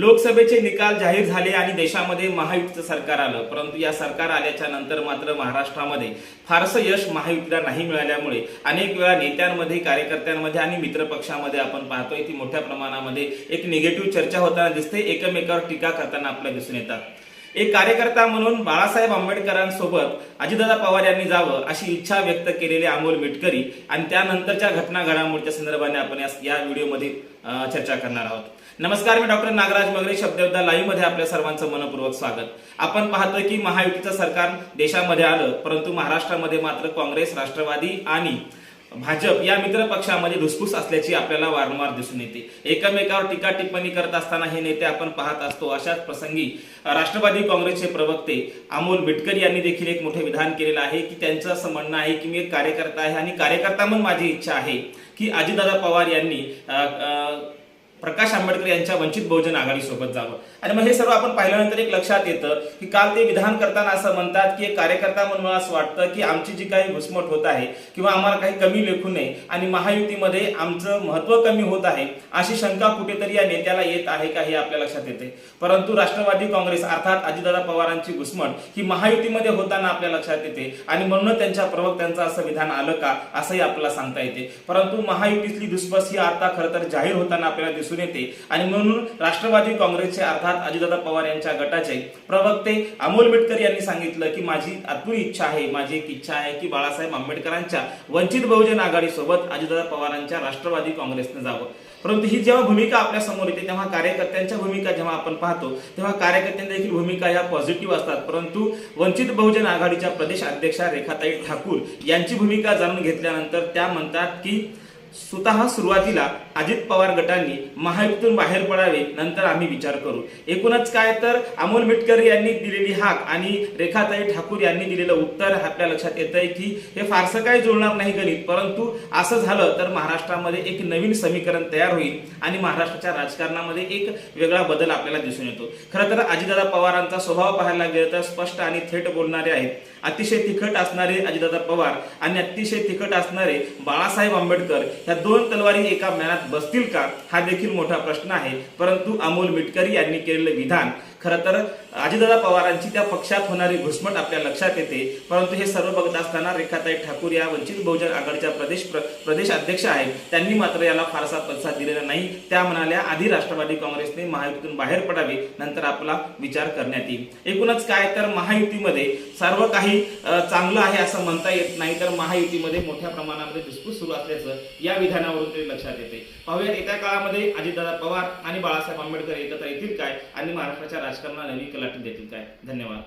लोकसभेचे निकाल जाहीर झाले आणि देशामध्ये महायुतीचं सरकार आलं. परंतु या सरकार आल्याच्यानंतर मात्र महाराष्ट्रामध्ये फारसं यश महायुतीला नाही मिळाल्यामुळे अनेक वेळा नेत्यांमध्ये कार्यकर्त्यांमध्ये आणि मित्रपक्षामध्ये आपण पाहतोय ती मोठ्या प्रमाणामध्ये एक निगेटिव्ह चर्चा होताना दिसते. एकमेकावर टीका करताना आपल्याला दिसून येतात. एक कार्यकर्ता म्हणून बाळासाहेब आंबेडकरांसोबत अजितदादा पवार यांनी जावं अशी इच्छा व्यक्त केलेले अमोल मिटकरी आणि त्यानंतरच्या घटना घडामोडीच्या संदर्भाने आपण या- व्हिडिओमध्ये चर्चा करणार आहोत. नमस्कार मी डॉक्टर नागराज मगरे शब्दयोद्धा लाईव्हमध्ये आपल्या सर्वांचं मनपूर्वक स्वागत. आपण पाहतोय की महायुतीचं सरकार देशामध्ये आलं परंतु महाराष्ट्रामध्ये मात्र काँग्रेस राष्ट्रवादी आणि भाजप या मित्र पक्षामध्ये धुसफूस असल्याची आपल्याला वारंवार दिसून येते. एकमेकावर टीका टिप्पणी करत असताना हे नेते आपण पाहत असतो. अशाच प्रसंगी राष्ट्रवादी काँग्रेसचे प्रवक्ते अमोल बिटकर यांनी देखील एक मोठे विधान केलेलं आहे की त्यांचं असं म्हणणं आहे की मी एक कार्यकर्ता आहे आणि कार्यकर्ता म्हणून माझी इच्छा आहे की अजितदादा पवार यांनी प्रकाश आंबेडकर यांच्या वंचित बहुजन आघाडी सोबत जावं. आणि मग हे सर्व आपण पाहिल्यानंतर एक लक्षात येतं की काल ते विधान करताना असं म्हणतात की एक कार्यकर्ता म्हणून मला असं वाटतं की आमची जी काही घुसमट होत आहे किंवा आम्हाला काही कमी लेखू नये आणि महायुतीमध्ये आमचं महत्त्व कमी होत आहे अशी शंका कुठेतरी या नेत्याला येत आहे का हे आपल्या लक्षात येते. परंतु राष्ट्रवादी काँग्रेस अर्थात अजितदादा पवारांची घुसमट ही महायुतीमध्ये होताना आपल्या लक्षात येते. आणि म्हणूनच त्यांच्या प्रवक्त्यांचं असं विधान आलं का असंही आपल्याला सांगता येते. परंतु महायुतीतली धुसफस ही आता खरं तर जाहीर होताना आपल्याला दिसून येते. आणि म्हणून राष्ट्रवादी काँग्रेसचे अर्थात अजितदादा पवार यांच्या गटाचे प्रवक्ते अमोल बिटकर यांनी सांगितलं की माझी अतुल इच्छा आहे माझी एक इच्छा आहे की बाळासाहेब आंबेडकरांच्या वंचित बहुजन आघाडी सोबत अजितदादा पवारांच्या राष्ट्रवादी काँग्रेसने जावं. परंतु ही जेव्हा भूमिका आपल्यासमोर येते तेव्हा कार्यकर्त्यांच्या भूमिका जेव्हा आपण पाहतो तेव्हा कार्यकर्त्यांच्या देखील भूमिका ह्या पॉझिटिव्ह असतात. परंतु वंचित बहुजन आघाडीच्या प्रदेश अध्यक्षा रेखाताई ठाकूर यांची भूमिका जाणून घेतल्यानंतर त्या म्हणतात की स्वतः सुरुवातीला अजित पवार गटांनी महायुतीतून बाहेर पडावे नंतर आम्ही विचार करू. एकूणच काय तर अमोल मिटकर यांनी दिलेली हाक आणि रेखाताई ठाकूर यांनी दिलेलं उत्तर आपल्या लक्षात येत आहे की हे फारसं काही जुळणार नाही गणित परंतु असं झालं तर महाराष्ट्रामध्ये एक नवीन समीकरण तयार होईल आणि महाराष्ट्राच्या राजकारणामध्ये एक वेगळा बदल आपल्याला दिसून येतो. खरं तर अजितदादा पवारांचा स्वभाव पाहायला गेलं तर स्पष्ट आणि थेट बोलणारे आहेत. अतिशय तिखट असणारे अजितदादा पवार आणि अतिशय तिखट असणारे बाळासाहेब आंबेडकर ह्या दोन तलवारी एका मॅनात बसतील का? हा देखील मोठा प्रश्न आहे. परंतु अमोल मिटकरी यांनी केलेलं विधान खरं तर अजितदादा पवारांची त्या पक्षात होणारी घुसमट आपल्या लक्षात येते. परंतु हे सर्व बघत असताना रेखाताई ठाकूर या वंचित बहुजन आघाडीच्या प्रदेश प्र- प्रदेश अध्यक्ष आहेत. त्यांनी मात्र याला फारसा प्रतिसाद दिलेला नाही. त्या म्हणाल्या आधी राष्ट्रवादी काँग्रेसने महायुतीतून बाहेर पडावे नंतर आपला विचार करण्यात येईल. एकूणच काय तर महायुतीमध्ये सर्व काही चांगलं आहे असं म्हणता येत नाही तर महायुतीमध्ये मोठ्या प्रमाणामध्ये धुसफूस सुरू असल्याचं या विधानावरून तरी लक्षात येते. पाहूयात येत्या काळामध्ये अजितदादा पवार आणि बाळासाहेब आंबेडकर एकत्र येतील काय? आणि महाराष्ट्राच्या राजकारणाला नवी कलाटी देतील काय? धन्यवाद.